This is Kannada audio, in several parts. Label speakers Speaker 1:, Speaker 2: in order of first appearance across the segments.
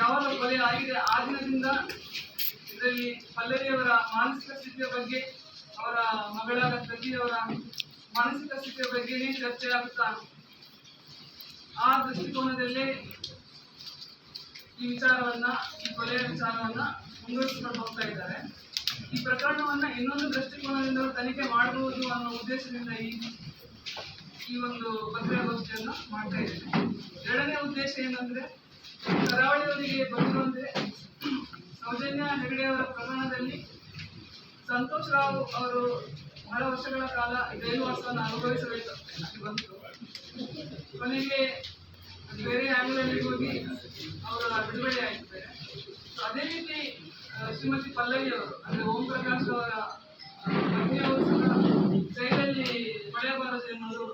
Speaker 1: ಯಾವಾಗ ಕೊಲೆ ಆಗಿದೆ. ಆ ದಿನದಿಂದ ಇದರಲ್ಲಿ ಪಲ್ಲವಿಯವರ ಮಾನಸಿಕ ಸ್ಥಿತಿಯ ಬಗ್ಗೆ, ಅವರ ಮಗಳಾದ ಪ್ರತಿಯವರ ಮಾನಸಿಕ ಸ್ಥಿತಿಯ ಬಗ್ಗೆನೇ ಚರ್ಚೆ ಆಗುತ್ತಾ? ಆ ದೃಷ್ಟಿಕೋನದಲ್ಲೇ ಈ ವಿಚಾರವನ್ನ, ಈ ಕೊಲೆಯ ವಿಚಾರವನ್ನ ಮುಂದುವರಿಸಿಕೊಂಡು ಹೋಗ್ತಾ ಇದ್ದಾರೆ. ಈ ಪ್ರಕರಣವನ್ನ ಇನ್ನೊಂದು ದೃಷ್ಟಿಕೋನದಿಂದ ತನಿಖೆ ಮಾಡಬಹುದು ಅನ್ನೋ ಉದ್ದೇಶದಿಂದ ಈ ಈ ಒಂದು ಪತ್ರಿಕಾಗೋಷ್ಠಿಯನ್ನು ಮಾಡ್ತಾ ಇದ್ದೇನೆ. ಎರಡನೇ ಉದ್ದೇಶ ಏನಂದ್ರೆ ಕರಾವಳಿಯವರಿಗೆ ಬಂದಿರುವಂತೆ ಸೌಜನ್ಯ ಹೆಗಡೆ ಅವರ ಪ್ರಕರಣದಲ್ಲಿ ಸಂತೋಷ್ ರಾವ್ ಅವರು ಬಹಳ ವರ್ಷಗಳ ಕಾಲ ಜೈಲುವಾಸವನ್ನು ಅನುಭವಿಸಬೇಕು ಬಂತು ಕೊನೆಗೆ ಬೇರೆ ಆಂಗ್ಲಲ್ಲಿ ಹೋಗಿ ಅವರ ಬಿಡುಗಡೆ ಆಗಿದ್ದಾರೆ ಸೊ ಅದೇ ರೀತಿ ಶ್ರೀಮತಿ ಪಲ್ಲವಿ ಅವರು, ಅಂದ್ರೆ ಓಂ ಪ್ರಕಾಶ್ ಅವರ ಪತ್ನಿಯವರು ಸಹ ಜೈಲಲ್ಲಿ ಪಡೆಯಬಾರದು ಎನ್ನುವುದು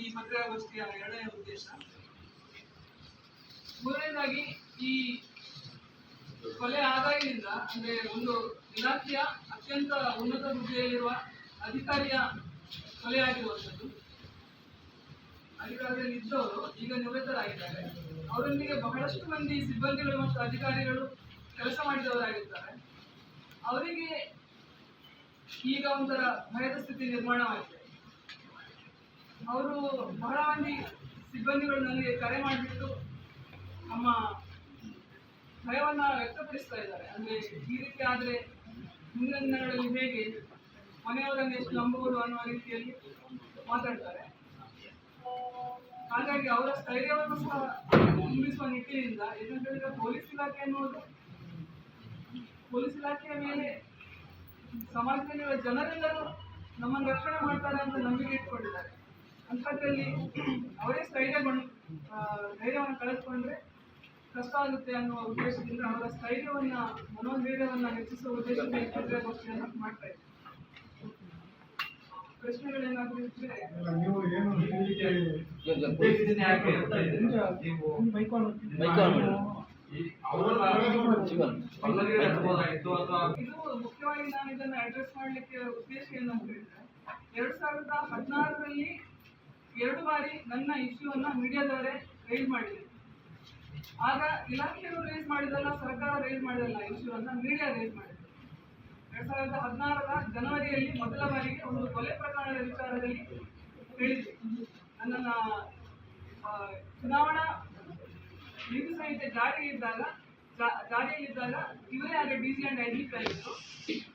Speaker 1: ಈ ಪತ್ರಿಕಾಗೋಷ್ಠಿಯ ಎರಡನೇ ಉದ್ದೇಶ. ಮೂರನೇದಾಗಿ ಈ ಕೊಲೆ ಆದಾಯದಿಂದ, ಅಂದ್ರೆ ಒಂದು ಇಲಾಖೆಯ ಅತ್ಯಂತ ಉನ್ನತ ಹುದ್ದೆಯಲ್ಲಿರುವ ಅಧಿಕಾರಿಯ ಕೊಲೆ ಆಗಿರುವಂಥದ್ದು. ಅಧಿಕಾರದಲ್ಲಿ ಇದ್ದವರು ಈಗ ನಿವೃತ್ತರಾಗಿದ್ದಾರೆ. ಅವರೊಂದಿಗೆ ಬಹಳಷ್ಟು ಮಂದಿ ಸಿಬ್ಬಂದಿಗಳು ಮತ್ತು ಅಧಿಕಾರಿಗಳು ಕೆಲಸ ಮಾಡಿದವರಾಗಿರ್ತಾರೆ. ಅವರಿಗೆ ಈಗ ಒಂಥರ ಭಯದ ಸ್ಥಿತಿ ನಿರ್ಮಾಣವಾಗಿದೆ. ಅವರು ಬಹಳ ಮಂದಿ ಸಿಬ್ಬಂದಿಗಳು ನನಗೆ ಕರೆ ಮಾಡಿಬಿಟ್ಟು ನಮ್ಮ ಭಯವನ್ನು ವ್ಯಕ್ತಪಡಿಸ್ತಾ ಇದ್ದಾರೆ. ಅಂದರೆ ಈ ರೀತಿ ಆದರೆ ಮುಂದಿನ ದಿನಗಳಲ್ಲಿ ಹೇಗೆ ಮನೆಯವರನ್ನು ಎಷ್ಟು ನಂಬುವುದು ಅನ್ನುವ ರೀತಿಯಲ್ಲಿ ಮಾತಾಡ್ತಾರೆ. ಹಾಗಾಗಿ ಅವರ ಸ್ಥೈರ್ಯವನ್ನು ಸಹ ತುಂಬಿಸುವ ನಿಟ್ಟಿನಿಂದ ಏನಂತ ಹೇಳಿದ್ರೆ ಪೊಲೀಸ್ ಇಲಾಖೆ ಅನ್ನೋದು ಪೊಲೀಸ್ ಇಲಾಖೆಯ ಮೇಲೆ ಸಮಾಜದಲ್ಲಿರುವ ಜನರೆಲ್ಲರೂ ನಮ್ಮನ್ನು ರಕ್ಷಣೆ ಮಾಡ್ತಾರೆ ಅಂತ ನಂಬಿಕೆ ಇಟ್ಕೊಂಡಿದ್ದಾರೆ. ಅಂಥದ್ರಲ್ಲಿ ಅವರೇ ಸ್ಥೈರ್ಯಗೊಂಡು ಧೈರ್ಯವನ್ನು ಕಳೆದುಕೊಂಡ್ರೆ ಕಷ್ಟ ಆಗುತ್ತೆ ಅನ್ನುವ ಉದ್ದೇಶದಿಂದ ಅವರ ಸ್ಥೈರ್ಯವನ್ನ ಮನೋಧೈರ್ಯವನ್ನ ಹೆಚ್ಚಿಸುವ ಉದ್ದೇಶದಿಂದ ಈ ಪತ್ರಿಕಾಗೋಷ್ಠಿಯನ್ನು ಮಾಡ್ತಾ ಇದ್ದಾರೆ ಪ್ರಶ್ನೆಗಳೇನಾದ್ರೂ
Speaker 2: ಇದೆ. ಅವರ
Speaker 3: ಜೀವನ್.
Speaker 2: ಪಲ್ಲವಿಗೆ ಅಥವಾ
Speaker 1: ಇದು ಮುಖ್ಯವಾಗಿ ನಾನು ಇದನ್ನ ಅಡ್ರೆಸ್ ಮಾಡ್ಲಿಕ್ಕೆ ಉದ್ದೇಶ ಏನೋ ಅಂತ ಹೇಳಿದ್ರೆ ಎರಡ್ ಸಾವಿರದ ಹದಿನಾರರಲ್ಲಿ ಎರಡು ಬಾರಿ ನನ್ನ ಇಶ್ಯೂವನ್ನು ಮೀಡಿಯಾದವರೇ ರೈಸ್ ಮಾಡಿದೆ ಆಗ ಇಲಾಖೆಯವರು ರೈಸ್ ಮಾಡಿದಲ್ಲ, ಸರ್ಕಾರ ರೈಸ್ ಮಾಡಿದಲ್ಲ ಇಶ್ಯೂವನ್ನು ಮೀಡಿಯಾ ರೈಸ್ ಮಾಡಿದೆ ಎರಡು ಸಾವಿರದ ಹದಿನಾರರ ಜನವರಿಯಲ್ಲಿ ಮೊದಲ ಬಾರಿಗೆ ಒಂದು ಕೊಲೆ ಪ್ರಕರಣದ ವಿಚಾರದಲ್ಲಿ ಹೇಳಿದೆ ನನ್ನ ಚುನಾವಣಾ ನೀತಿ ಸಂಹಿತೆ ಜಾರಿಯಲ್ಲಿದ್ದಾಗ ಜಾರಿಯಲ್ಲಿದ್ದಾಗ ಇವರೇ ಆಗ ಡಿ ಸಿ ಅಂಡ್ ಐ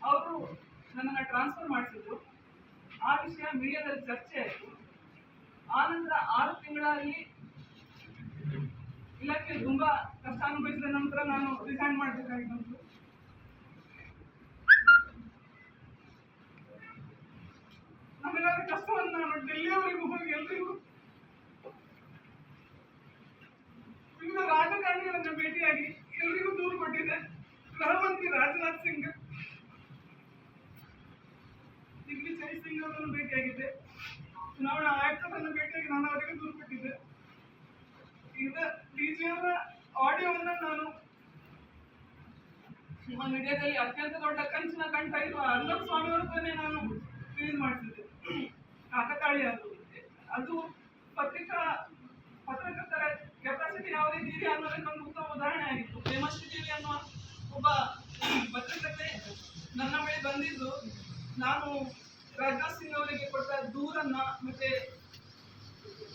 Speaker 1: ಅವರು ನನ್ನನ್ನು ಟ್ರಾನ್ಸ್ಫರ್ ಮಾಡಿಸಿದ್ರು. ಆ ವಿಷಯ ಮೀಡಿಯಾದಲ್ಲಿ ಚರ್ಚೆ ಆಯಿತು. ಆನಂತರ ಆರು ತಿಂಗಳಲ್ಲಿ ಇಲಾಖೆ ತುಂಬಾ ಕಷ್ಟ ಅನುಭವಿಸಿದ. ನಂತರ ನಾನು ರಿಸೈನ್ ಮಾಡಬೇಕಾಗಿತ್ತು. ನಮ್ಮೆಲ್ಲರ ಕಷ್ಟವನ್ನು ನಾನು ಡೆಲ್ಲಿಯವರೆಗೂ ಹೋಗಿ ಎಲ್ರಿಗೂ ವಿವಿಧ ರಾಜಕಾರಣಿಗಳನ್ನ ಭೇಟಿಯಾಗಿ ಎಲ್ರಿಗೂ ದೂರು ಕೊಟ್ಟಿದ್ದೆ. ಗೃಹ ಮಂತ್ರಿ ರಾಜನಾಥ್ ಸಿಂಗ್. ದಿಗ್ವಿಜಯ್ ಸಿಂಗ್ ಅವರನ್ನು ಭೇಟಿಯಾಗಿದ್ದೆ. ಚುನಾವಣಾ ಆಯುಕ್ತರನ್ನು ಭೇಟಿಯಾಗಿ ನಾನು ಅವರಿಗೆ ದೂರು ಕೊಟ್ಟಿದ್ದೆ ಈಗ ಡಿಜಿಯವರ ಆಡಿಯೋವನ್ನು ನಾನು ನಮ್ಮ ಮೀಡಿಯಾದಲ್ಲಿ ಅತ್ಯಂತ ದೊಡ್ಡ ಕಂಚಿನ ಕಂಠ ಇರುವ ಅರ್ನಬ್ ಸ್ವಾಮಿ ಅವರ ತಾನೇ ನಾನು ರಿಲೀಸ್ ಮಾಡಿಸಿದ್ದೆ ಕಾಕತಾಳಿ ಅದು. ಅದು ಪತ್ರಿಕಾ, ಪತ್ರಕರ್ತರ ಕೆಪಾಸಿಟಿ ಯಾವ ರೀತಿ ಇದೆ ಅನ್ನೋದಕ್ಕೆ ಒಂದು ಉತ್ತಮ ಉದಾಹರಣೆ ಆಗಿತ್ತು. ಫೇಮಸ್ ದೇವಿ ಅನ್ನುವ ಒಬ್ಬ ಪತ್ರಕರ್ತೆ ನನ್ನ ಬಳಿ ಬಂದಿದ್ದು. ನಾನು ರಾಜನಾಥ್ ಸಿಂಗ್ ಅವರಿಗೆ ಕೊಟ್ಟ ದೂರನ್ನ ಮತ್ತೆ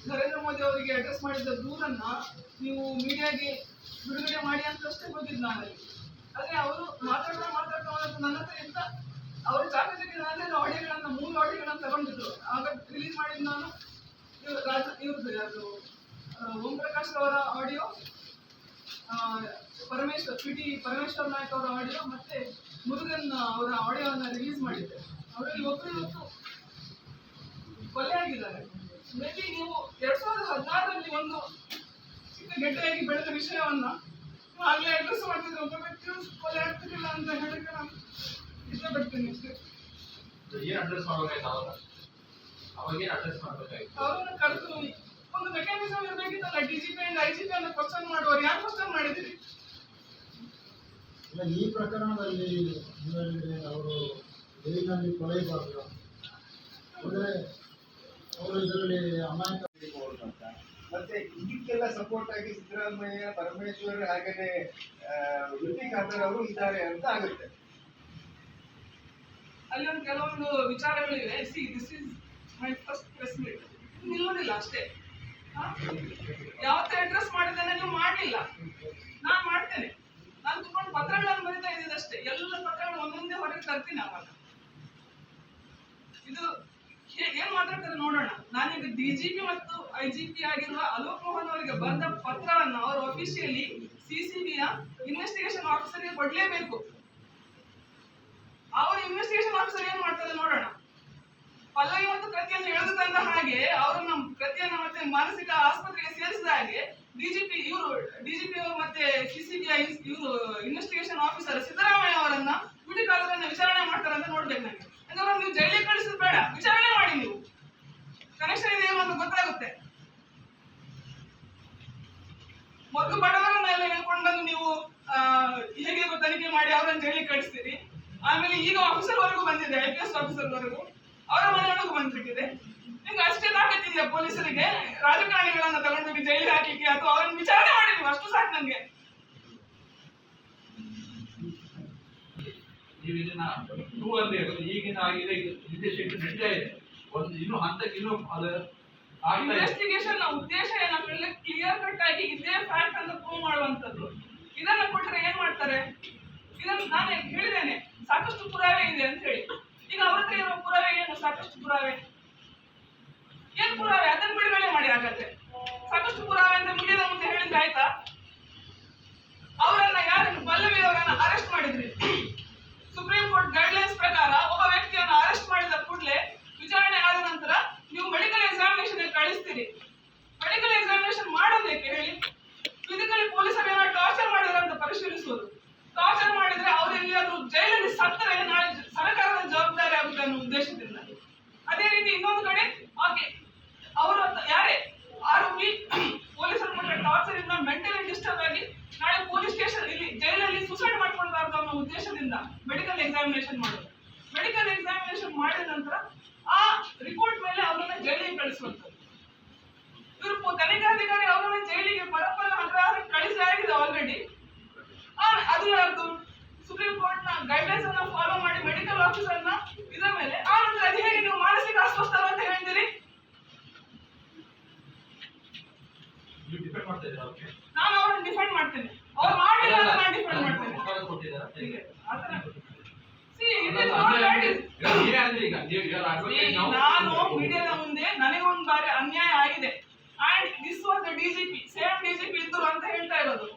Speaker 1: ನರೇಂದ್ರ ಮೋದಿ ಅವರಿಗೆ ಅಡ್ರೆಸ್ ಮಾಡಿದ ದೂರನ್ನ ನೀವು ಮೀಡಿಯಾಗೆ ಬಿಡುಗಡೆ ಮಾಡಿ ಅಂತಷ್ಟೇ ನಾನು ಆದರೆ ಅವರು ಮಾತಾಡ್ತಾ ಮಾತಾಡ್ತಾ ನನ್ನ ಹತ್ರ ಎಂತ? ಅವರು ಜಾಗದಲ್ಲಿ ನಾನು ಆಡಿಯೋಗಳನ್ನ ಮೂರು ಆಡಿಯೋಗಳನ್ನು ತಗೊಂಡಿದ್ರು. ಆಗ ರಿಲೀಸ್ ಮಾಡಿದ್ದು ನಾನು ರಾಜ ಇವ್ರದ್ದು ಅದು ಓಂ ಪ್ರಕಾಶ್ ಅವರ audio Parameshwar P T Parameshwar Nayak ಅವರ ಆಡಿಯೋ ಮತ್ತೆ ಮುರುಗನ್ ಅವರ ಆಡಿಯೋವನ್ನ ರಿಲೀಸ್ ಮಾಡಿದ್ದೆ. ಅವರಲ್ಲಿ ಒಬ್ಬರು ಇವತ್ತು ಕೊಲೆ ಆಗಿದ್ದಾರೆ. ಮೇ ಬಿ ನೀವು ಎರಡ್ ಸಾವಿರದ ಹದಿನಾರರಲ್ಲಿ ಒಂದು ಚಿಕ್ಕ ಗೆಡ್ಡೆಯಾಗಿ ಬೆಳೆದ ವಿಷಯವನ್ನ ನೀವು ಆಗ್ಲೇ ಅಡ್ರೆಸ್ ಮಾಡ್ತಿದ್ರೆ ಒಬ್ಬ ವ್ಯಕ್ತಿಯು ಕೊಲೆ ಆಗ್ತಿರಲಿಲ್ಲ ಅಂತ ಹೇಳಕ್ಕೆ ನಾನು ಇಷ್ಟಪಡ್ತೀನಿ ಅಷ್ಟೇ.
Speaker 2: ಏನ್ ಅಡ್ರೆಸ್ ಮಾಡ್ಬೇಕಾಯ್ತು ಅವಾಗ ಅಡ್ರೆಸ್ ಮಾಡ್ಬೇಕಾಯ್ತು?
Speaker 1: ಅವರನ್ನು ಕರೆದು ಒಂದು mechanism ಇರಬೇಕಿತ್ತಲ್ಲ D G P and I G P ಅನ್ನು ಕ್ವಶನ್ ಮಾಡುವವರು ಯಾರು ಕ್ವಶನ್ ಮಾಡಿದಿರಿ?
Speaker 3: ಇಲ್ಲ, ಈ ಪ್ರಕರಣದಲ್ಲಿ ಅವರು ಜೈಲಿನಲ್ಲಿ ಕೊಲೆಬಾರದು ಅಂದರೆ ಅವರು ಇದರಲ್ಲಿ ಅಮಾಯಕ
Speaker 4: ಮತ್ತೆ ಇದಕ್ಕೆಲ್ಲ ಸಪೋರ್ಟ್ ಆಗಿ ಸಿದ್ದರಾಮಯ್ಯ ಪರಮೇಶ್ವರ್ ಹಾಗೆ ಯುಟಿ ಖಾದರ್ ಅವರು ಇದ್ದಾರೆ ಅಂತ ಆಗುತ್ತೆ.
Speaker 1: ಅಲ್ಲೊಂದು ಒಂದು ಕೆಲವೊಂದು ವಿಚಾರಗಳಿವೆ. See this is my first press meet ನಿಲ್ಲೋದಿಲ್ಲ ಅಷ್ಟೇ. ಹಾ? ಯಾವತ್ತೂ ಅಡ್ರೆಸ್ ಮಾಡಿದ್ದೇನೆ ನೀವು ಮಾಡಲಿಲ್ಲ. ನಾನು ಮಾಡ್ತೇನೆ. ನಾನು ತಗೊಂಡು ಪತ್ರಗಳನ್ನು ಬರಿತಾ ಇದ್ದಿದ್ದಷ್ಟೇ. ಎಲ್ಲ ಪತ್ರಗಳು ಒಂದೊಂದೇ ಹೊರಗೆ ತರ್ತೀನಿ ಅವಾಗ ಇದು ಏನ್ ಮಾತಾಡ್ತಾರೆ ನೋಡೋಣ. ನಾನೀಗ ಡಿಜಿಪಿ ಮತ್ತು ಐಜಿಪಿ ಆಗಿರುವ ಅಲೋಕ್ ಮೋಹನ್ ಅವರಿಗೆ ಬಂದ ಪತ್ರವನ್ನು ಅವರು ಅಫಿಷಿಯಲಿ ಸಿಸಿಬಿಯ ಇನ್ವೆಸ್ಟಿಗೇಷನ್ ಆಫೀಸರ್ಗೆ ಕೊಡ್ಲೇಬೇಕು. ಅವರು ಇನ್ವೆಸ್ಟಿಗೇಷನ್ ಆಫೀಸರ್ ಏನ್ ಮಾಡ್ತಾರೆ ನೋಡೋಣ. ಪಲ್ಲವಿ ಮತ್ತು ಕೃತಿಯನ್ನು ಎಳೆದು ತಂದ ಹಾಗೆ ಅವರು ನಮ್ಮ ಕೃತಿಯನ್ನ ಮತ್ತೆ ಮಾನಸಿಕ ಆಸ್ಪತ್ರೆಗೆ ಸೇರಿಸಿದ ಹಾಗೆ ಡಿಜಿಪಿ ಇವರು ಡಿಜಿಪಿ ಅವರು ಮತ್ತೆ ಸಿಸಿಬಿಐ ಇವರು ಇನ್ವೆಸ್ಟಿಗೇಷನ್ ಆಫೀಸರ್ ಸಿದ್ದರಾಮಯ್ಯ ಅವರನ್ನ ಬ್ಯೂಟಿ ಕಾಲರನ್ನ ವಿಚಾರಣೆ ಮಾಡ್ತಾರೆ ಅಂತ ನೋಡ್ಬೇಕು ನನಗೆ ಯಾಕಂದ್ರೆ ನೀವು ಜೈಲಿಗೆ ಕಳಿಸೋದು ಬೇಡ ವಿಚಾರಣೆ ಮಾಡಿ ನೀವು ಕನೆಕ್ಷನ್ ಇದೆ ಅಂತ ಗೊತ್ತಾಗುತ್ತೆ ಮೊದಲು ಬಡವರನ್ನೆಲ್ಲ ಹೇಳ್ಕೊಂಡು ಬಂದು ನೀವು ಆ, ಹೇಗೆ ಗೊತ್ತಾ ತನಿಖೆ ಮಾಡಿ ಅವರನ್ನು ಜೈಲಿಗೆ ಕಳಿಸ್ತೀರಿ ಆಮೇಲೆ ಈಗ ಆಫೀಸರ್ ವರೆಗೂ ಬಂದಿದೆ ಐ ಪಿ ಎಸ್ ಆಫೀಸರ್ ವರೆಗೂ. ಅವರ ಮನೆಯೊಳಗೂ ಬಂದ್ಬಿಟ್ಟಿದೆ ನಿಮ್ಗೆ ಅಷ್ಟೇ ತಾಕತ್ತಿದೆಯಾ ಪೊಲೀಸರಿಗೆ? ರಾಜಕಾರಣಿಗಳನ್ನ ತಗೊಂಡೋಗಿ ಜೈಲಿಗೆ ಹಾಕ್ಲಿಕ್ಕೆ ಅಥವಾ ಅವರನ್ನು ವಿಚಾರಣೆ ಮಾಡಿ ನೀವು ಅಷ್ಟು ಸಾಕು ನಂಗೆ.
Speaker 2: ನೀವು ಇದನ್ನ ಟೂ ಅಲ್ಲಿ ಈಗಿನ ಆಗಿದೆ ನಿರ್ದೇಶಕ ನಡೀತಾ ಇದೆ. ಒಂದು ಇನ್ನೂ ಹಂತಕ್ಕೆ ಇನ್ನೂ ಅದು
Speaker 1: ಇನ್ವೆಸ್ಟಿಗೇಷನ್ ಉದ್ದೇಶ ಏನಂದ್ರೆ ಕ್ಲಿಯರ್ ಕಟ್ ಆಗಿ ಇದೇ ಫ್ಯಾಕ್ಟ್ ಅಂತ ಪ್ರೂವ್ ಮಾಡುವಂತದ್ದು ಇದನ್ನ ಕೊಟ್ಟರೆ ಏನ್ ಮಾಡ್ತಾರೆ? ಇದನ್ನ ನಾನು ಹೇಳಿದ್ದೇನೆ. ಸಾಕಷ್ಟು ಪುರಾವೆ ಇದೆ ಅಂತ ಹೇಳಿ. ಈಗ ಅವ್ರ ಹತ್ರ ಇರೋ ಪುರಾವೆ ಏನು? ಸಾಕಷ್ಟು ಪುರಾವೆ. ಏನ್ ಪುರಾವೆ? ಅದನ್ನ ಬಿಡುಗಡೆ ಮಾಡಿ ಹಾಗಾದ್ರೆ. ಸಾಕಷ್ಟು ಪುರಾವೆ ಅಂತ ಮೀಡಿಯಾದ ಮುಂದೆ ಹೇಳಿದ್ರೆ ಆಯ್ತಾ ಅವರನ್ನ ಯಾರನ್ನು ಪಲ್ಲವಿ ಅವರನ್ನ ಅರೆಸ್ಟ್ ಮಾಡಿದ್ರಿ ಸುಪ್ರೀಂ ಕೋರ್ಟ್ ಗೈಡ್ಲೈನ್ಸ್ ಪ್ರಕಾರ ಒಬ್ಬ ವ್ಯಕ್ತಿಯನ್ನು ಅರೆಸ್ಟ್ ಮಾಡಿದ ಕೂಡಲೇ ವಿಚಾರಣೆ ಆದ ನಂತರ ನೀವು ಮೆಡಿಕಲ್ ಎಕ್ಸಾಮಿನೇಷನ್ ಕಳಿಸ್ತೀರಿ ಮೆಡಿಕಲ್ ಎಕ್ಸಾಮಿನೇಷನ್ ಮಾಡೋದಕ್ಕೆ ಹೇಳಿ ಫಿಸಿಕಲಿ ಪೊಲೀಸರು ಏನೋ ಟಾರ್ಚರ್ ಮಾಡಿದ್ರೆ ಅಂತ ಪರಿಶೀಲಿಸುವುದು ಟಾರ್ಚರ್ ಮಾಡಿದ್ರೆ ಅವ್ರು ಎಲ್ಲಿಯಾದ್ರೂ ಜೈಲಲ್ಲಿ ಸತ್ತರೆ ನಾಳೆ ಜ- ಸರ್ಕಾರದ ಜವಾಬ್ದಾರಿ ಆಗುತ್ತೆ ಅನ್ನೋ ಉದ್ದೇಶದಿಂದ ಅದೇ ರೀತಿ ಇನ್ನೊಂದು ಕಡೆ ಆಕೆ ಅವರು ಯಾರೇ ಆರೋಪಿ ಪೊಲೀಸರ ಮೂಲಕ ಟಾರ್ಚರ್ ಇಂದ ಮೆಂಟಲಿ ಡಿಸ್ಟರ್ಬ್ ಆಗಿ ನಾಳೆ ಪೊಲೀಸ್ ಸ್ಟೇಷನ್ ಇಲ್ಲಿ ಜೈಲಲ್ಲಿ ಸುಸೈಡ್ ಮಾಡ್ಕೊಳ್ಬಾರ್ದು ಅನ್ನೋ ಉದ್ದೇಶದಿಂದ ಮೆಡಿಕಲ್ ಎಕ್ಸಾಮಿನೇಷನ್ ಮಾಡೋದು ಮೆಡಿಕಲ್ ಎಕ್ಸಾಮಿನೇಷನ್ ಮಾಡಿದ ನಂತರ ಆ ರಿಪೋರ್ಟ್ ಮೇಲೆ ಅವರನ್ನ ಜೈಲಿಗೆ ಕಳಿಸುವಂಥದ್ದು ಇವರು ಪೊ- ತನಿಖಾಧಿಕಾರಿ ಅವರನ್ನ ಜೈಲಿಗೆ ಪರಪ್ಪನ ಅಗ್ರಹಾರ ಕಳಿಸಿ ಆಗಿದೆ ಆಲ್ರೆಡಿ ಅದು ಯಾರ್ದು ಸುಪ್ರೀಂ ಕೋರ್ಟ್ನ ಗೈಡ್ಲೈನ್ಸ್ ಅನ್ನ ಫಾಲೋ ಮಾಡಿ ಮೆಡಿಕಲ್ ಆಫೀಸರ್ನ ಇದರ ಮೇಲೆ ಆ ನಂತರ ಅದು ಹೇಗೆ ನೀವು ಮಾನಸಿಕ ಅಸ್ವಸ್ಥರು ಅಂತ ಹೇಳ್ತೀರಿ
Speaker 2: ನೀವು ಡಿಪೆಂಡ್ ಮಾಡ್ತಾ ಇದ್ದೀರಾ ಅವ್ರಿಗೆ
Speaker 1: ನಾನು ಅವ್ರನ್ನ ಡಿಫೆಂಡ್ ಮಾಡ್ತೇನೆ. ಅವ್ರು ಮಾಡಿಲ್ಲ ಅಂತ ನಾನು ಡಿಫೆಂಡ್ ಮಾಡ್ತೇನೆ. ನಾನು ಮೀಡಿಯಾದ ಮುಂದೆ ನನಗೆ ಒಂದು ಬಾರಿ ಅನ್ಯಾಯ ಆಗಿದೆ. And this was the DGP same DGP ಇದ್ರು ಅಂತ ಹೇಳ್ತಾ ಇರೋದು.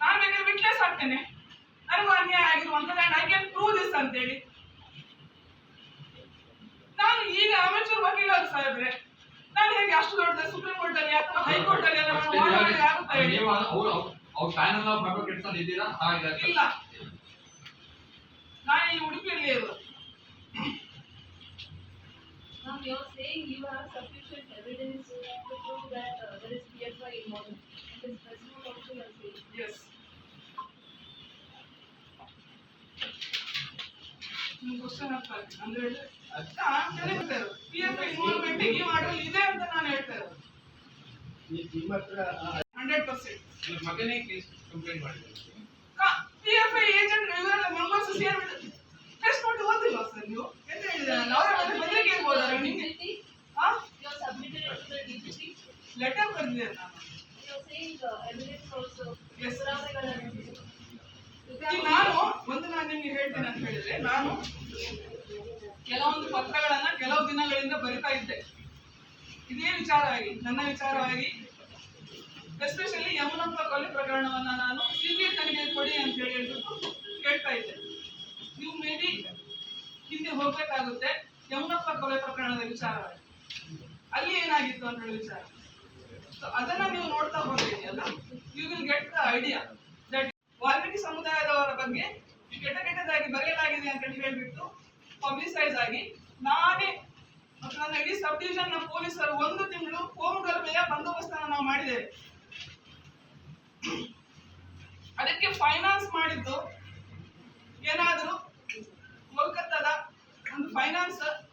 Speaker 1: ನಾನು ಬೇಕಾದ್ರೆ ವಿಟ್ನೆಸ್ ಆಗ್ತೇನೆ. ನನಗೂ ಅನ್ಯಾಯ ಆಗಿರುವಂತದ್ದು and I can prove this ಅಂತೇಳಿ. ನಾನು ಈಗ ಅಮೆಚೂರ್ ವಕೀಲ ಸಾಹೇಬ್ರೆ ನಾನು ಹೇಗೆ ಅಷ್ಟು ದೊಡ್ಡ ಸುಪ್ರೀಂ ಕೋರ್ಟ್ ಅಲ್ಲಿ ಅಥವಾ ಹೈಕೋರ್ಟ್ ಅಲ್ಲಿ ಆಗುತ್ತಾ ಹೇಳಿ?
Speaker 2: ನೀವು ಅವ್ರು ಅವ್ರ ಪ್ಯಾನಲ್ ಆಫ್ ಅಡ್ವೊಕೇಟ್ಸ್ ಅಲ್ಲಿ ಇದ್ದೀರಾ? ಹಾಗೆ
Speaker 1: ಇಲ್ಲ. ನಾನು ಇಲ್ಲಿ ಉಡುಪಿಯಲ್ಲಿ ಇರೋದು.
Speaker 5: Now you're saying you have sufficient evidence to prove that uh, there is PFI involved. It is president also you are saying.
Speaker 1: Yes ನಿಮ್ಗೆ ಕ್ವಶನ್ ಅರ್ಥ ಆಗ್ತದೆ ಅಂದ್ರೆ ಪಿ ಎಫ್ ಇನ್ವಾಲ್ವ್ಮೆಂಟ್ ಈ ಇದೆ ಅಂತ ನಾನು ಹೇಳ್ತಾ ಇರೋದು. ಹಂಡ್ರೆಡ್ ಪರ್ಸೆಂಟ್
Speaker 2: ನಿಮ್ಮ ಮಗನೇ ಕೇಸ್ ಕಂಪ್ಲೇಂಟ್ ಮಾಡಿದ್ದಾರೆ
Speaker 1: ಪಿ ಎಫ್ ಐ ಏಜೆಂಟ್ ಇವರೆಲ್ಲ ಮೆಂಬರ್ಸ್ ಸೇರ್ಬಿಟ್ಟು ಪ್ರೆಸ್ ನೋಟ್ ಓದಿಲ್ವಾ ಸರ್ ನೀವು? ಎಂತ ನಿಮಗೆ. ಲೆಟರ್ ಬಂದಿದೆ ನಾನು ಒಂದು ನಾನು ನಿಮ್ಗೆ ಹೇಳ್ತೇನೆ ಅಂತ ಹೇಳಿದ್ರೆ ನಾನು ಕೆಲವೊಂದು ಪತ್ರಗಳನ್ನ ಕೆಲವು ದಿನಗಳಿಂದ ಬರಿತಾ ಇದ್ದೆ. ಇದೇ ವಿಚಾರವಾಗಿ, ನನ್ನ ವಿಚಾರವಾಗಿ ಎಸ್ಪೆಷಲಿ ಯಮುನಪ್ಪ ಕೊಲೆ ಪ್ರಕರಣವನ್ನ ನಾನು ಇಲ್ಲಿ ತನಿಖೆ ಕೊಡಿ ಅಂತ ಹೇಳಿ ಕೇಳ್ತಾ ಇದ್ದೆ. ನೀವು ಮೇ ಬಿ ಹಿಂದೆ ಹೋಗ್ಬೇಕಾಗುತ್ತೆ ಯಮುನಪ್ಪ ಕೊಲೆ ಪ್ರಕರಣದ ವಿಚಾರವಾಗಿ ಅಲ್ಲಿ ಏನಾಗಿತ್ತು ಅಂತ ಹೇಳಿ ವಿಚಾರ. ಅದನ್ನ ನೀವು ನೋಡ್ತಾ ಹೋಗಿದೆಯಲ್ಲ you will get the idea that Valmiki ಸಮುದಾಯದವರ ಬಗ್ಗೆ ಕೆಟ್ಟ ಕೆಟ್ಟದಾಗಿ ಬರೆಯಲಾಗಿದೆ ಅಂತ ಹೇಳಿ ಹೇಳ್ಬಿಟ್ಟು ಪಬ್ಲಿಸೈಸ್ ಆಗಿ ನಾನೇ ಮತ್ತು ನನ್ನ ಡಿವಿಷನ್ ಪೊಲೀಸರು ಒಂದು ತಿಂಗಳು ಹೋಮ್ ಬಂದೋಬಸ್ತನ್ನು ನಾವು ಮಾಡಿದ್ದೇವೆ. ಅದಕ್ಕೆ ಫೈನಾನ್ಸ್ ಮಾಡಿದ್ದು ಏನಾದರೂ ಕೋಲ್ಕತ್ತಾದ ಒಂದು ಫೈನಾನ್ಸ್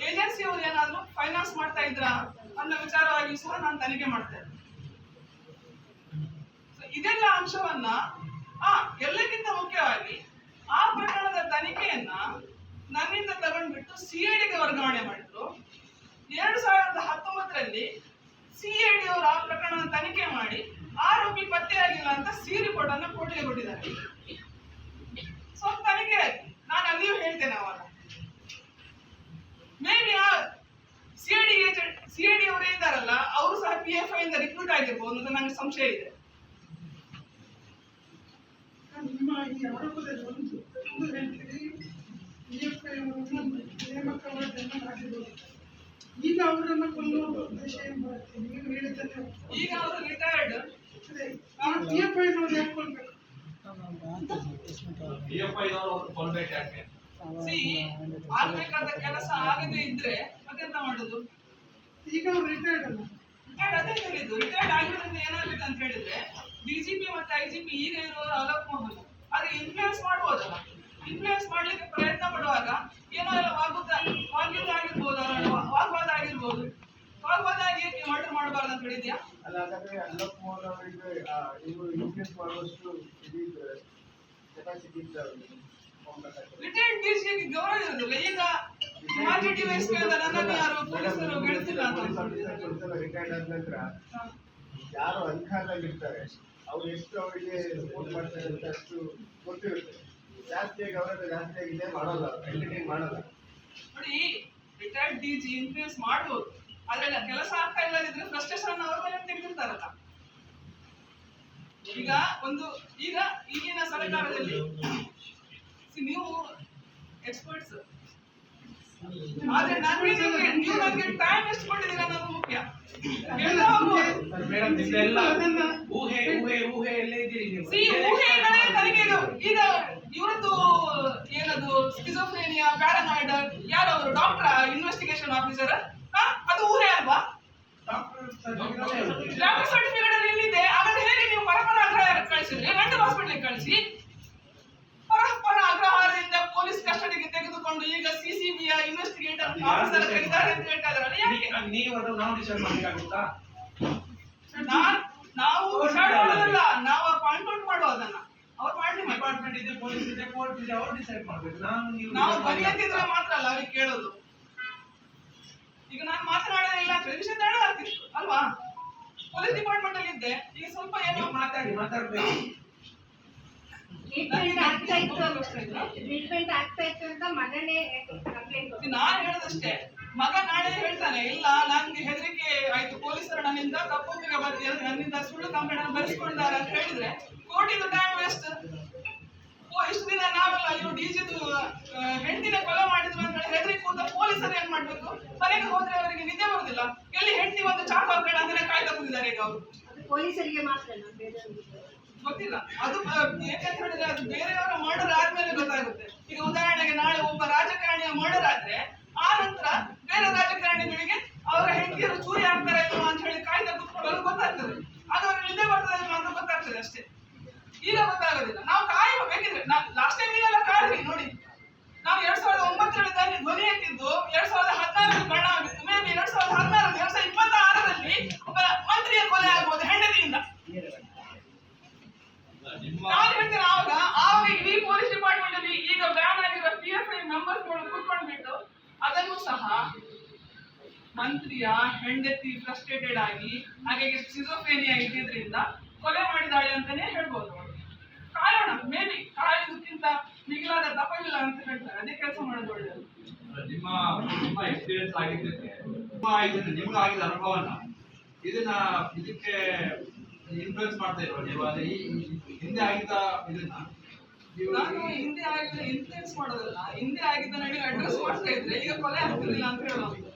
Speaker 1: ಏಜೆನ್ಸಿಯವರು ಏನಾದರೂ ಫೈನಾನ್ಸ್ ಮಾಡ್ತಾ ಇದ್ರ ಅನ್ನೋ ವಿಚಾರವಾಗಿ ಸಹ ನಾನು ತನಿಖೆ ಮಾಡ್ತೇನೆ. ಇದೆಲ್ಲ ಅಂಶವನ್ನ, ಆ, ಎಲ್ಲಕ್ಕಿಂತ ಮುಖ್ಯವಾಗಿ ಆ ಪ್ರಕರಣದ ತನಿಖೆಯನ್ನ ನನ್ನಿಂದ ತಗೊಂಡ್ಬಿಟ್ಟು ಸಿಐಡಿಗೆ ವರ್ಗಾವಣೆ ಮಾಡಿದ್ರು. ಎರಡು ಸಾವಿರದ ಹತ್ತೊಂಬತ್ತರಲ್ಲಿ ಸಿಐಡಿ ಅವರು ಆ ಪ್ರಕರಣವನ್ನು ತನಿಖೆ ಮಾಡಿ ಆರೋಪಿ ಪತ್ತೆಯಾಗಿಲ್ಲ ಅಂತ ಸಿ ರಿಪೋರ್ಟ್ ಅನ್ನು ಕೋರ್ಟ್ಗೆ ಕೊಟ್ಟಿದ್ದಾರೆ. ಸೊ ತನಿಖೆ ನಾನು ಅಲ್ಲಿಯೂ ಹೇಳ್ತೇನೆ ಅವಾಗ ಮೇಬಿ ಆ ಸಿಐಡಿ ಸಿಐಡಿ ಅವರು ಇದ್ದಾರಲ್ಲ ಅವರು ಸಹ ಪಿ ಎಫ್ ಐ ಇಂದ ರಿಕ್ರೂಟ್ ಆಗಿರ್ಬೋದು ಅಂತ ನನಗೆ ಸಂಶಯ ಇದೆ.
Speaker 6: ಈ ಆರೋಪದಲ್ಲಿ ಒಂದು ಹೇಳ್ತೀರಿ ಪಿ ಎಫ್ ಐ ಅವರನ್ನು ನೇಮಕ ಮಾಡೋದನ್ನ ಮಾಡಿರ್ಬೋದು ಈಗ ಅವರನ್ನ ಕೊಲ್ಲು ಉದ್ದೇಶ ಏನು ಬರುತ್ತೆ ನೀವು ಹೇಳಿದ್ದನ್ನು
Speaker 1: ಈಗ ಅವರು ರಿಟೈರ್ಡ್
Speaker 6: ಪಿ ಎಫ್ ಐ ನಾವು ಯಾಕೆ ಕೊಲ್ಬೇಕು
Speaker 2: ಪಿ ಎಫ್ ಐ ಅವರು ಕೊಲ್ಬೇಕು ಯಾಕೆ?
Speaker 1: ಸಿ ಆಗ್ಬೇಕಾದ ಕೆಲಸ ಆಗದೆ ಇದ್ರೆ ಮತ್ತೆಂತ ಮಾಡುದು?
Speaker 6: ಈಗ ಅವ್ರು ರಿಟೈರ್ಡ್ ಅಲ್ಲ.
Speaker 1: ರಿಟೈರ್ಡ್ ಅದೇ ಹೇಳಿದ್ದು. ರಿಟೈರ್ಡ್ ಆಗಿರೋದ್ರಿಂದ ಏನಾಗುತ್ತೆ ಅಂತ ಹೇಳಿದ್ರೆ ಡಿಜಿಪಿ ಮತ್ತೆ ಐಜಿಪಿ ಈಗ ಇರುವವರು ಅಲೋಕ್ ಮೋಹನ್ ಆದ್ರೆ ಇನ್ಫ್ಲೂಯೆನ್ಸ್ ಮಾಡ್ಬೋದಲ್ಲ. ಇನ್ಫ್ಲೂಯೆನ್ಸ್ ಮಾಡ್ಲಿಕ್ಕೆ ಪ್ರಯತ್ನ ಪಡುವಾಗ ಏನೋ ವಾಗ್ಬುದ್ಧ ವಾಗ್ಯುದ್ಧ ಆಗಿರ್ಬೋದು ಅವರ ವಾಗ್ವಾದ ಆಗಿರ್ಬೋದು ವಾಗ್ವಾದ ಆಗಿ ಮರ್ಡರ್ ಮಾಡಬಾರ್ದು ಅಂತ ಹೇಳಿದ್ಯಾ?
Speaker 4: ಅಲ್ಲ ಹಾಗಾದ್ರೆ ಅಲೋಕ್ ಮೋಹನ್ ಅವರಿಗೆ ಇವರು ಇನ್ಫ್ಲೂಯೆನ್ಸ್ ಮಾಡುವಷ್ಟು ಇದು ಕೆಪಾಸಿಟಿ ಪ್ರಕಾರ.
Speaker 1: ರಿಟೈರ್ಡ್ ಡಿಜಿಗೆ ಗೌರವ ಇರೋದಿಲ್ಲ. ಈಗ ಮಾರ್ಕೆಟ್ ಅಂತ ನನ್ನನ್ನು ಯಾರು ಪೊಲೀಸರು ಗೆಳ್ತಿಲ್ಲ ಅಂತ.
Speaker 4: ರಿಟೈರ್ಡ್ ಆದ ನಂತರ ಯಾರು ಅಧಿಕಾರದಲ್ಲಿ ಇರ್ತಾರೆ ಅವ್ರು ಎಷ್ಟು ಅವರಿಗೆ ಸಪೋರ್ಟ್ ಮಾಡ್ತಾರೆ ಅಂತ ಅಷ್ಟು ಗೊತ್ತಿರುತ್ತೆ. ಜಾಸ್ತಿಯಾಗಿ ಅವರದ್ದು ಜಾಸ್ತಿಯಾಗಿ ಇದೇ ಮಾಡಲ್ಲ ಎಂಟರ್ಟೈನ್ ಮಾಡಲ್ಲ.
Speaker 1: ನೋಡಿ ರಿಟೈರ್ಡ್ ಡಿ ಜಿ ಇನ್ಫ್ಲೂಯೆನ್ಸ್ ಮಾಡ್ಬೋದು. ಆದ್ರೆ ಕೆಲಸ ಆಗ್ತಾ ಇಲ್ಲದಿದ್ರೆ ಫ್ರಸ್ಟ್ರೇಷನ್ ಅವ್ರ ಮೇಲೆ ತೆಗೆದಿರ್ತಾರಲ್ಲ. ಈಗ ಒಂದು ಈಗ ಈಗಿನ ಸರ್ಕಾರದಲ್ಲಿ ನೀವು ಎಕ್ಸ್ಪರ್ಟ್ಸ್ ಆದ್ರೆ ನನಗೆ ನಿಮ್ಗೆ- ನೀವು ನನಗೆ ಟೈಮ್ ಎಷ್ಟು ಕೊಟ್ಟಿದ್ದೀರಾ ಅನ್ನೋದು ಮುಖ್ಯ.
Speaker 2: ಊಹೆ ಊಹೆ ಊಹೆ ಎಲ್ಲ ಇದ್ದೀರಿ ನೀವು?
Speaker 1: See, ಊಹೆಗಳೇ ತನಿಖೆ ಈಗ ಈಗ ಇವರದ್ದು ಏನದು ಸ್ಕಿಜೋಫ್ರೇನಿಯಾ ಪ್ಯಾರನಾಯ್ಡ್ ಯಾರು ಅವರು ಡಾಕ್ಟರ್ ಇನ್ವೆಸ್ಟಿಗೇಷನ್ ಆಫೀಸರ್ ಅದು ಊಹೆ ಅಲ್ವಾ? ಡಾಕ್ಟರ್ ಸರ್ಟಿಫಿಕೇಟ್ ಅಲ್ಲಿ ಎಲ್ಲಿದೆ ಹಾಗಾದ್ರೆ ಹೇಗೆ ನೀವು ಪರಪರ ಆಗ್ರಹ ಕಳಿಸಿದ್ರಿ ಮೆಂಟಲ್ ಹಾಸ್ಪಿಟಲ್ ಕಳಿಸಿ ಪರಸ್ಪರ ಅಗ್ರಹಾರದಿಂದ ಪೊಲೀಸ್ ಕಸ್ಟಡಿಗೆ ತೆಗೆದುಕೊಂಡು ಈಗ ಸಿಸಿಬಿಯ ಇನ್ವೆಸ್ಟಿಗೇಟರ್ ಆಫೀಸರ್ ಇದ್ದಾರೆ ಅಂತ ಹೇಳ್ತಾ ಇದಾರಲ್ಲ
Speaker 2: ನೀವು ಡಿಸೈಡ್ ಮಾಡಬೇಕಾಗುತ್ತಾ
Speaker 1: ನಾವು ನಾವು ಅಪಾಯಿಂಟ್ಮೆಂಟ್ ಮಾಡೋದನ್ನ. ಅವ್ರು ಮಾಡ್ಲಿ ಮಾಡಿ
Speaker 2: ಡಿಪಾರ್ಟ್ಮೆಂಟ್ ಇದೆ ಪೊಲೀಸ್ ಇದೆ ಕೋರ್ಟ್ ಇದೆ ಅವ್ರು ಡಿಸೈಡ್ ಮಾಡ್ಬೇಕು. ನಾನು ನೀವು
Speaker 1: ನಾವು ಬರೆಯದಿದ್ರೆ ಮಾತ್ರ ಅಲ್ಲ ಅವ್ರಿಗೆ ಕೇಳೋದು. ಈಗ ನಾನು ಮಾತನಾಡೋದಿಲ್ಲ ವಿಷಯ ತಡ ಆಗ್ತಿತ್ತು ಅಲ್ವಾ? ಪೊಲೀಸ್ ಡಿಪಾರ್ಟ್ಮೆಂಟ್ ಅಲ್ಲಿ ಇದ್ದೆ. ಈಗ ಸ್ವಲ್ಪ ಏನೋ
Speaker 2: ಮಾತಾಡಿ ಮಾತಾಡ್ಬೇಕು.
Speaker 7: ಟ್ರೀಟ್ಮೆಂಟ್ ಆಗ್ತಾ ಇತ್ತು. ಟ್ರೀಟ್ಮೆಂಟ್ ಆಗ್ತಾ ಅಂತ ಮಗನೇ ಕಂಪ್ಲೇಂಟ್
Speaker 1: ನಾನು ನಾನ್ ಹೇಳದಷ್ಟೇ. ಮಗ ನಾಳೆ ಹೇಳ್ತಾನೆ ಇಲ್ಲ ನನ್ಗೆ ಹೆದರಿಕೆ ಆಯ್ತು. ಪೊಲೀಸರು ನನ್ನಿಂದ ತಪ್ಪೊಪ್ಪಿಗೆ ಬರ್ತೀರ ನನ್ನಿಂದ ಸುಳ್ಳು ಕಂಪ್ಲೇಂಟ್ ಬರೆಸ್ಕೊಂಡಿದ್ದಾರೆ ಅಂತ ಹೇಳಿದ್ರೆ ಕೋರ್ಟಿದು ಟೈಮ್ ವೇಸ್ಟ್ ಓ ಇಷ್ಟು ದಿನ ನಾವೆಲ್ಲ ಅಯ್ಯೋ ಡಿಜಿದು ಹೆಂಡಿನ ಕೊಲೆ ಮಾಡಿದ್ರು ಅಂತ ಹೇಳಿ ಹೆದರಿಕೆ ಕೂತ ಪೊಲೀಸರು ಏನ್ ಮಾಡ್ಬೇಕು? ಮನೆಗೆ ಹೋದ್ರೆ ಅವರಿಗೆ ನಿದ್ದೆ ಬರುದಿಲ್ಲ. ಎಲ್ಲಿ ಹೆಂಡತಿ ಒಂದು ಚಾಕು ಹಾಕೋಣ ಅಂದ್ರೆ ಕಾಯ್ತಾ ಕೂತಿದ್ದಾರೆ ಈಗ ಅವರು.
Speaker 7: ಪೊಲೀಸರಿಗೆ ಮಾತ್ರ
Speaker 1: ಗೊತ್ತಿಲ್ಲ. ಅದು ಯಾಕಂತ ಹೇಳಿದ್ರೆ ಅದು ಬೇರೆಯವರ ಮರ್ಡರ್ ಆದ್ಮೇಲೆ ಗೊತ್ತಾಗುತ್ತೆ. ಈಗ ಉದಾಹರಣೆಗೆ ನಾಳೆ ಒಬ್ಬ ರಾಜಕಾರಣಿಯ ಮರ್ಡರ್ ಆದ್ರೆ ಆ ನಂತರ ಬೇರೆ ರಾಜಕಾರಣಿಗಳಿಗೆ ಅವರ ಹೆಂಡತಿಯರು ಚೂರಿ ಆಗ್ತಾರೆ ಅಂತ ಹೇಳಿ ಕಾಯ್ದೆ ಕುತ್ಕೊಳ್ಳಲು ಗೊತ್ತಾಗ್ತದೆ. ಅದು ಅವ್ರಿಗೆ ನಿದ್ದೆ ಬರ್ತದೆ ಅಂತ ಗೊತ್ತಾಗ್ತದೆ ಅಷ್ಟೇ. ಈಗ ಗೊತ್ತಾಗೋದಿಲ್ಲ. ನಾವು ಕಾಯುವ ಬೇಕಿದ್ರೆ ಲಾಸ್ಟ್ ಟೈಮ್ ನೀವೆಲ್ಲ ಕಾದ್ರಿ, ನೋಡಿ. ನಾವು ಎರಡ್ ಸಾವಿರದ ಒಂಬತ್ತರಲ್ಲಿ ಧ್ವನಿ ಎತ್ತಿದ್ದು ಎರಡ್ ಸಾವಿರದ ಹದಿನಾರರಲ್ಲಿ ಬಣ್ಣ ಆಗಿತ್ತು ಮೇ ಬಿ ಎರಡ್ ಸಾವಿರದ ಹದಿನಾರರಲ್ಲಿ ಎರಡ್ ಸಾವಿರದ ಇಪ್ಪತ್ತಾರರಲ್ಲಿ ಒಬ್ಬ ಮಂತ್ರಿಯ ಕೊಲೆ ಆಗ್ಬೋದು ಹೆಂಡತಿಯಿಂದ ನಾನು ಹೇಳ್ತೇನೆ ಆವಾಗ ಆವಾಗ ಇಡೀ ಪೊಲೀಸ್ ಡಿಪಾರ್ಟ್ಮೆಂಟ್ ಅಲ್ಲಿ ಈಗ ಬ್ಯಾನ್ ಆಗಿರೋ ಪಿ ಎಫ್ ಐ ಮೆಂಬರ್ಸ್ ಕೂತ್ಕೊಂಡ್ಬಿಟ್ಟು ಅದನ್ನು ಸಹ ಮಂತ್ರಿಯ ಹೆಂಡತಿ ಫ್ರಸ್ಟ್ರೇಟೆಡ್ ಆಗಿ ಹಾಗೆ ಸಿಜೋಫೇನಿಯಾ ಇದ್ದಿದ್ರಿಂದ ಕೊಲೆ ಮಾಡಿದಾಳೆ ಅಂತಾನೆ ಹೇಳ್ಬೋದು ಕಾರಣ ಮೇ ಬಿ ಕಾಯೋದಕ್ಕಿಂತ ಮಿಗಿಲಾದ ತಪ್ಪಿಲ್ಲ ಅಂತ ಹೇಳ್ತಾರೆ. ಅದೇ ಕೆಲಸ ಮಾಡೋದು ಒಳ್ಳೆಯದು
Speaker 2: ನಿಮ್ಮ ನಿಮ್ಮ ಎಕ್ಸ್ಪೀರಿಯನ್ಸ್ ಆಗಿದ್ದಕ್ಕೆ ನಿಮ್ಮ ಇದನ್ನ ನಿಮ್ಗೆ ಆಗಿದ ಅನುಭವನ ಇದನ್ನ ಇದಕ್ಕೆ ಇನ್ಫ್ಲೂಯೆನ್ಸ್ ಮಾಡ್ತಾ ಇಲ್ವಾ ನೀವು? ಅದೇ ಈ ಹಿಂದೆ ಆಗಿದ್ದ ಇದನ್ನ
Speaker 1: ನಾನು ಹಿಂದೆ ಆಗಿದ್ದ ಇನ್ಫ್ಲೂಯೆನ್ಸ್ ಮಾಡೋದಲ್ಲ. ಹಿಂದೆ ಆಗಿದ್ದ ನನಗೆ ಅಡ್ರೆಸ್ ಮಾಡ್ತಾ ಇದ್ರೆ ಈಗ ಕೊಲೆ ಆಗ್ತಿರ್ಲಿಲ್ಲ ಅಂತ ಹೇಳೋದು.